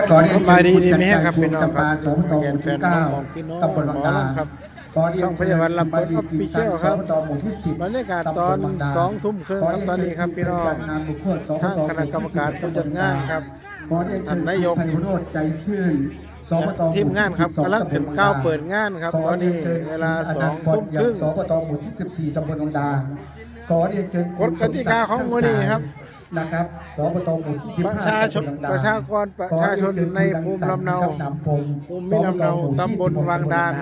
ขอเรียนสบายดีดีไหมครับพี่น้องครับสมตแฟนแฟนเก้าของพี่น้องตำบลบางดาหมอลำครับขอเรียนช่องพยาบาลลำพูน Official ครับสมตหมู่ที่สิบบรรยากาศตอนำบลบางดาสองทุ่มครึ่งครับตอนนี้ครับพี่น้องจัดงานบุคคลสมตทางคณะกรรมการผู้จัดงานครับขอเรียนเชิญท่านนายกไพโรจน์ใจชื่นสมตทีมงานครับหมู่ที่กำลังถึงตำบลบก้าวดเปิดงานครับขตอนนี้รียชิญเวลาอสนัอนงต์พทุ่ลมยัครึ่งงสปตหมู่ที่สิบสี่ตำบลบางดาขอเรียนเชิญกฎกติกาของมื้อนี้ครับ นะครับสปตหมู่ที่สิบประห้าชาชนตำบลบางดาประชากรประชาชนในภูมิลำเนาภูมิลำเนาตำบลวังดาน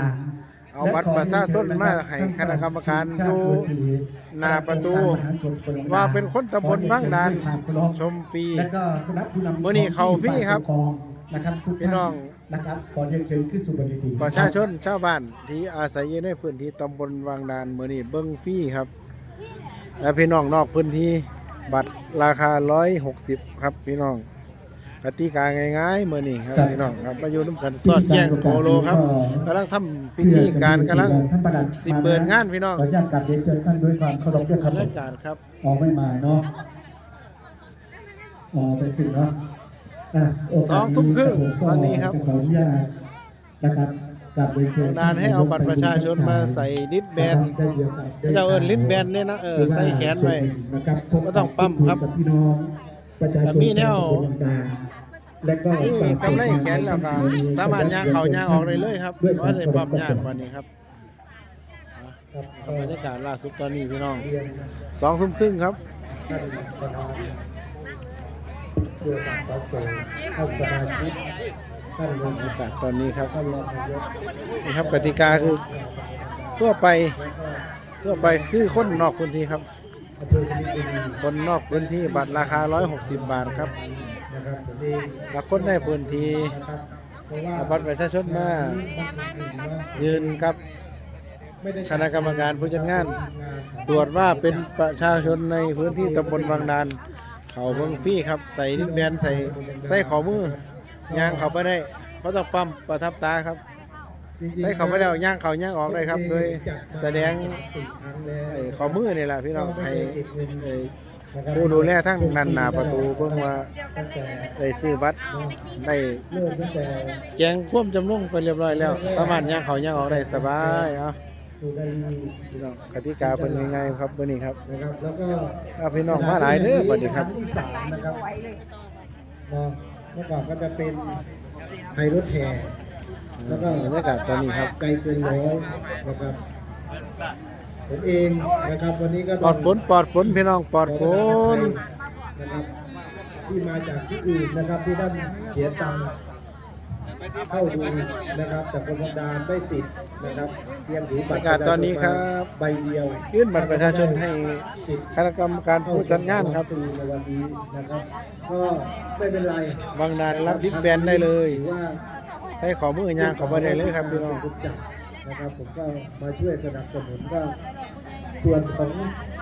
เอาบัตรประชาชนมาให้คณะกรรมการดูหน้าประตู ว่าเป็นคนตำบลวังดานชมฟรี และก็คณะผู้นำมื้อนี้เข้าฟรีครับฝ่ายปกคองนะครับทุกพี่น้องท่านนะครับขอเรียนเชิญขึ้นสู่บนเวทีประชาชนชาวบ้านที่อาศัยอยู่ในพื้นที่ตำบลวังดานมื้อนี้เบิ่งฟรีครับ และพี่น้องนอกพื้นที่ บัตรราคา160ครับพี่น้องกติกาง่ายๆมื้อนี้ครับพี่น้องครับมาอยู่ร่วมกันสอดแจ้งโปโลครับกำลังทำพิธีการกำลังท่านประหลัดสิเปิดงานพี่น้องขออนุญาตกราบเรียนเชิญท่านด้วยความเคารพด้วยครับรายการครับออกไม่มาเนาะออกไปขึ้นเนาะอะโอกาสสองทุ่มครึ่งผมก็วันนี้ครับจะขออนุญาตนะครับ กราบเรียนเชิญนานให้เอาบัตรประชาชนมาใส่ลิสแบนได้เดียวกันเจ้าเอิ้นลิสแบนเนี่ยนะเออใส่แขนไว้นะครับพบก็ต้องปั๊มครับกับพี่น้องประชาชนแต่มีแนวตำบลบางดาและก็นี่กำไรแขนแล้วก็สามารถย่างเขาย่างออกได้เลยครับว่าได้ปรับยากกว่านี้ครับครับเอาบรรยากาศล่าสุดตอนนี้พี่น้องเรียนสองทุ่มครึ่งครับท่านประธานเพื่อการสอบสวนท่านสมาชิก ท่านบรรยากาศตอนนี้ครับท่านรองนายกนี่ครับกติกาคือทั่วไปทั่วไปคือคนนอกพื้นที่ครับ คนนอกพื้นที่บัตรราคา 160 บาทครับนะครับผมเองและคนในพื้นที่ครับเพราะว่าเอาบัตรประชาชนมายืนกับคณะกรรมการผู้จัดงาน ตรวจว่าเป็นประชาชนในพื้นที่ตำบลบางดาน เขาเบิงฟรีครับ ใส่ลิ้นแบนใส่ใส่ขอมือ ย่างเขาไปได้เพราะต้องปั๊มประทับตาครับใส่เขาไปแล้วย่างเขาย่างออกได้ครับ โดยแสดงไอ้ขอมือนี่แหละพี่น้องให้ไอ้ผู้ดูแลทั้งนันหนาประตูเพิ่งว่าตั้งแต่ได้ซื้อบัตรได้เริ่มตั้งแต่แจงควบจำลงไปเรียบร้อยแล้ว สามารถย่างเขาย่างออกได้สบายเอาสุดารีพี่น้องกติกาเป็นยังไงครับวันนี้ครับนะครับแล้วก็เอาพี่น้องมาหลายเด้อบัดนี้ครับที่สามนะครับ เนาะเมื่อก่อนก็จะเป็นไฮรถแห่แล้วก็บรรยากาศตอนนี้ครับไกลเกินร้อยนะครับผมเองนะครับวันนี้ก็ปลอดฝนปลอดฝนพี่น้องปลอดฝนนะครับที่มาจากที่อื่นนะครับที่ท่านเสียตังค์ เข้าดูนะครับแต่คนธรรมดาได้สิทธิ์นะครับเตรียมถือบรบัรตรยากาศตอนนี้ครับ ใบเดียวยื่นบัตรประชาชนให้สิทธิ์คณะกรรมการผู้จัดงานครับ ในวันนี้นะครับก็ไม่เป็นไรบางนานรับลิสแบนได้เลยถือว่าใช้ขอมือย่างเขาไปได้เลยครับพี่น้องผมจับนะครับผมก็มาช่วยสนับสนุนก็ส่วนของ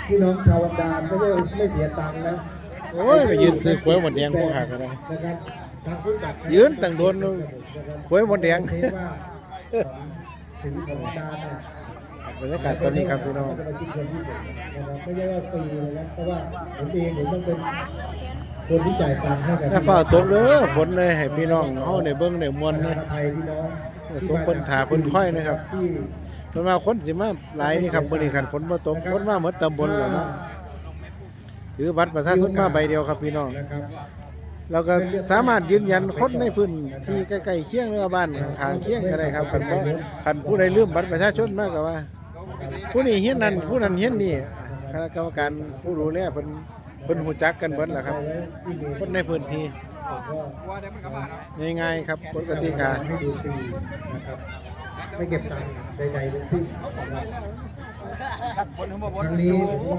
พี่น้องชาววันดานไม่ได้ไม่เสียตังค์นะโอ้ยไปยืนซื้อขวยหมดแดงพวกหักกันเลยนะครับทางผู้จัด ยืนตั้งโดนขวยหมดแดงเทว่าถึงของดานเนี่ยบรรยากาศตอนนี้ครับพี่น้องจะมาคิดคนที่หนึ่งนะครับไม่ใช่ว่าฟรีเลยนะเพราะว่าผมเองผมต้องเป็นคนที่จ่ายตังค์ให้กับถ้าฟ้าตกเด้อฝนเลยให้พี่น้องเฮาได้เบิ่งได้มวลนะนะไทยพี่น้องสมคนถาคนค่อยนะครับที่เพิ่นว่าคนสิมาหลายนี่ครับมื้อนี้คันฝนบ่ตกฝนมาหมดตำบลแล้วเนาะถือบัตรประชาชนมาใบเดียวครับพี่น้องนะครับ เราก็สามารถยืนยันคนในพื้นที่ใกล้ๆเคียงหรือว่าบ้านข้างๆเคียงก็ได้ครับคันบ่คันผู้ใดลืมบัตรประชาชนมาก็ว่า ผู้นี้เฮียนนั่นผู้นั้นเฮียนนี่คณะกรรมการผู้ดูแลเพิ่นเพิ่นฮู้จักกันเบิดล่ะครับคนในพื้นที่ง่ายๆครับกฎกติกาให้ดูฟรีนะครับไม่เก็บตังค์ใดๆทั้งสิ้นนะครับครั้งนี้ผมก็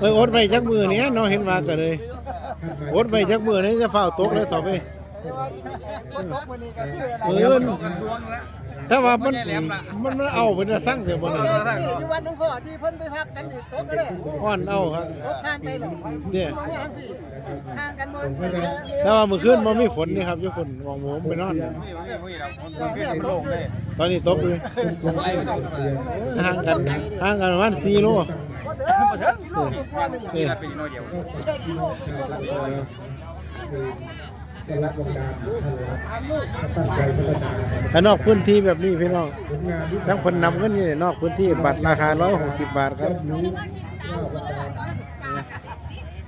เอ้ยอดไว้จักมือนี้เนาะเห็นว่าก็เลย อดไว้จักมือนี้จะเฝ้าตกเลยต่อไปเออถ้าว่ามันมันมันเอาเป็นสั่งเถอะบ่นี่นี่อยู่วัดหลวงพ่อที่เพิ่นไปพักกันอีกโต๊ะก็ได้อ่อนเอาครับรถข้างไปหรอกเนี่ยมาเนี่ยทั้งสี่ข้างกันหมดถ้าว่ามื้อคืนบ่มีฝนนี่ครับอยู่คนมองผมไปนอนตอนนี้ตกเลยห่างกันห่างกันประมาณ4โล นี่คือจะรับวงการตั้งใจพัฒนาถ้านอกพื้นที่แบบนี้พี่น้องทั้งคนนำกันนี่นอกพื้นที่บัตรราคา 160 บาทครับรู้ว่าบรรดา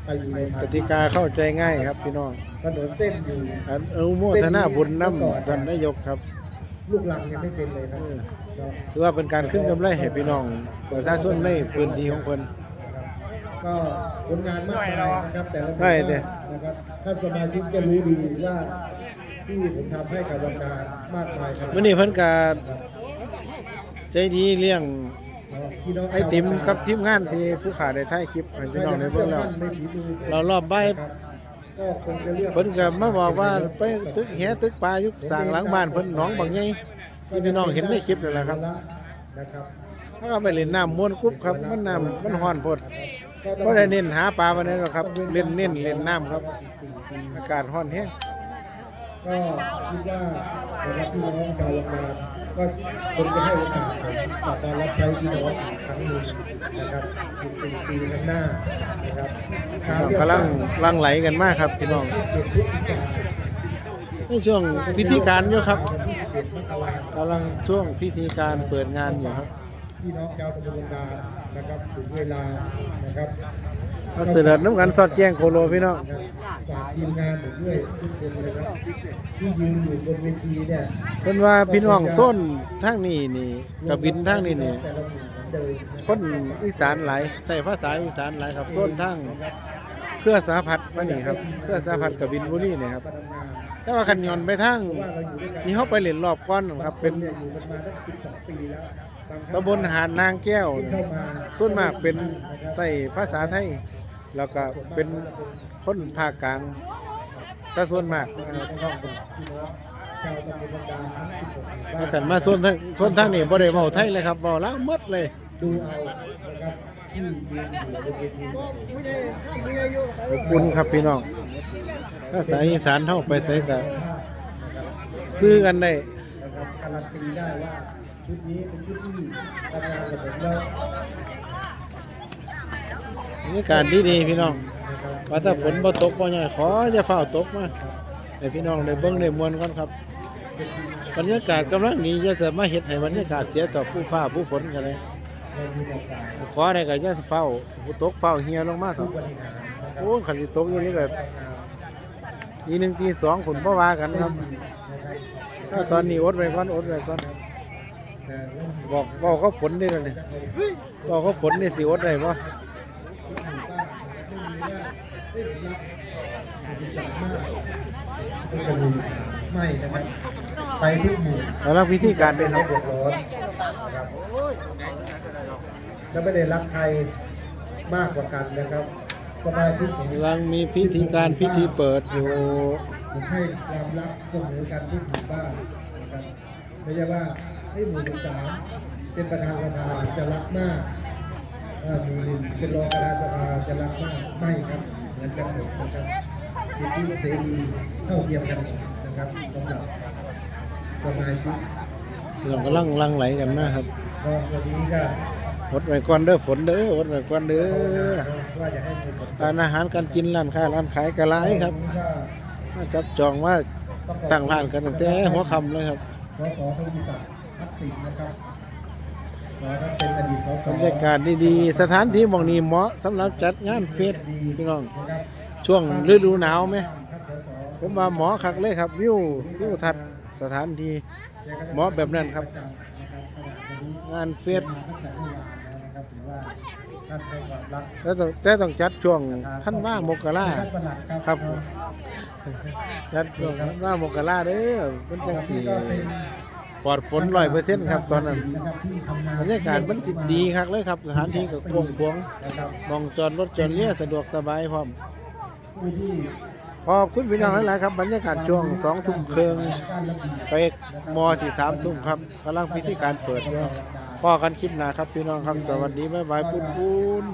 ไปอยู่ในกติกาเข้าใจง่ายครับพี่น้องถนนเส้นอยู่อนุโมทนาบุญน้ำกันนายกครับ ลูกหลังยังไม่เป็นเลยครับถือว่าเป็นการขึ้นกำไรให้พี่น้องประชาชนในพื้นที่ของเพิ่น ก็ผลงานมากมายนะครับแต่ละได้เด้นะครับท่านสมาชิกจะรู้ดีว่าที่ผมทำให้กับวงการมากมายขนาดมื้อนี้เพิ่นก็ใจดีเลี้ยงพี่น้องไอติมกับทีมงานที่ผู้ขาได้ถ่ายคลิปให้พี่น้องได้เบิ่งแล้วในฝีมือผมเรารอบบ่ายครับก็คงจะเลือกเพิ่นก็มาบอกว่าไปตึกแหตึกปลาอยู่สร้างหลังบ้านเพิ่นหนองบางใหญ่ที่พี่น้องเห็นในคลิปนั่นแหละครับนะครับเขาก็ไปเล่นน้ำม่วนกุ๊บครับมันน้ำมันฮ้อนโพด บ่ได้เน้นหาปลาปานนั้นหรอกครับ เล่นเน้นเล่นน้ำครับ อากาศฮ้อนแฮงก็คิดว่านะครับพี่น้องชาวโรงงานก็คงจะให้โอกาสกับการรับใช้พี่น้องอีกครั้งหนึ่งนะครับอีกสี่ปีข้างหน้านะครับกำลังลังไหลกันมากครับพี่น้องเก็บทุกกิจการในช่วงพิธีการอยู่ครับเก็บมกรากำลังช่วงพิธีการเปิดงานอยู่ครับ พี่น้องชาวตำบลโรงงานนะครับถึงเวลานะครับมาเสด็จน้ำกันสอดแจ้งโคโลพี่น้องฝากทีมงานผมด้วยทุกคนเลยครับที่ยืนอยู่บนเวทีเนี่ยเพิ่นว่าพี่น้องส้นทางนี้นี่กับบินทางนี้นี่แต่ละหมู่เหมือนเดิมคนอีสานหลายใส่ภาษาอีสานหลายครับส้นทางเครือสาพัดมานี่ครับเครือสาพัดกับบินบุรีนี่ครับมาทำงานแต่ว่าคันยอนไปทางว่าเราอยู่ด้วยกันที่เขาไปเล่นรอบก้อนนะครับเป็นเนี่ยอยู่กันมาตั้งสิบสองปีแล้วบางครั้ง ตำบลหาดนางแก้ว ส่วนมากเป็นใส่ภาษาไทย แล้วก็เป็นคนภาคกลางซะส่วนมากนะครับพี่น้องชาวตำบลบางดาทั้งสิบหกหมู่บ้าถ้านขันมาส่วนทางส่วนทางนี้บ่ได้เว้าไทยเลยครับเว้าลาวหมดเลยดูเอานะครับที่ยืนอยู่บนเวทีขอบคุณครับพี่น้องภาษาอีสานเฮาไปใส่ก็ซื้อกันได้การันตีได้ว่า ชุดนี้เป็นชุดที่ทำงานกับผมแล้วบรรยากาศดีๆพี่น้อง ว่าถ้าฝนบ่ตกบ่ใหยังขออย่าฟ้าตกมาให้พี่น้องได้เบิ่งได้มวนก่อนครับ บรรยากาศกำลังดีจะจะมาเฮ็ดให้บรรยากาศเสียต่อผู้ฟ้าผู้ฝนกันเลยขอได้ก็อย่าเฝ้าผู้ตกเฝ้าเหียลงมาครับโอ้คันสิตกอยู่นี่ก็ทีหนึ่งทีสองผลบ่ว่ากันครับ ถ้าตอนนี้อดไว้ก่อนอดไว้ก่อนแต่เรื่อง บอกบอกเขาผลได้แล้วนี่บอกเขาผลนี่สิอดได้บ่ไม่นะครับไปทุกหมู่แล้วเราพิธีการเป็เป็นนระบบร้อนนะครับและไม่ได้รักใครมากกว่ากันนะครับสมาชิกของกำลังมีพิธีการพิธีเปิดอยู่ผมให้ความรักเสมอกันทุกหมู่บ้านนะครับไม่ใช่ว่า ให้หมู่สิบสามเป็นประธานสภาจะรักมากเอ่อหมู่หนึ่งเป็นรองประธานสภาจะรักมากไม่ครับเหมือนกันหมดนะครับสิทธิเสรีเท่าเทียมกันนะครับสำหรับสมาชิกเรากำลังลังไหลกันมาครับก็วันนี้ก็อดไว้ก่อนเด้อฝนเด้ออดไว้ก่อนเด้อว่าจะให้มีผลร้านอาหารการกินร้านค้าร้านขายก็หลายครับก็มาจับจองว่าตั้งร้านกันตั้งแต่หัวค่ำเลยครับสส ทักดิ์ทักษิณนะครับขอรับเป็นอดีตสสบรรยากาศดีๆ สถานที่หมองนี้เหมาะสำหรับจัดงานเฟสพี่น้อง นะครับช่วงฤดูหนาวไหม ท่านสสผมว่าหมาะคักเลยครับ วิววิวทัศน์สถานที่เหมาะแบบนั้นครับประจำนะครับขณะนี้งานเฟสมาตั้งแต่เมื่อวานแล้วนะครับถือว่าท่านให้ความรักแต่ต้องแต่ต้องจัดช่วงท่านว่ามกราท่านประหลัดครับรับ จัดช่วงท่านว่ามกราเด้อมันจังสีก็เป็น ปลอดฝนร้อยเปอร์เซ็นต์ครับตอนนั้นบรรยากาศมันสิดีครับเลยครับสถานที่ก็กว้งขวงมองจอดรถจอดเรือสะดวกสบายพร้อมผู้ที่ขอบคุณพี่น้องหลายๆครับบรรยากาศช่วงสองทุ่มครึ่งไปมอสี่สามทุ่มครับกำลังพิธีการเปิดอยู่อกันคลิปหนาครับพี่น้องครับสวัสดีบ๊ายบายปุ้นปุ้น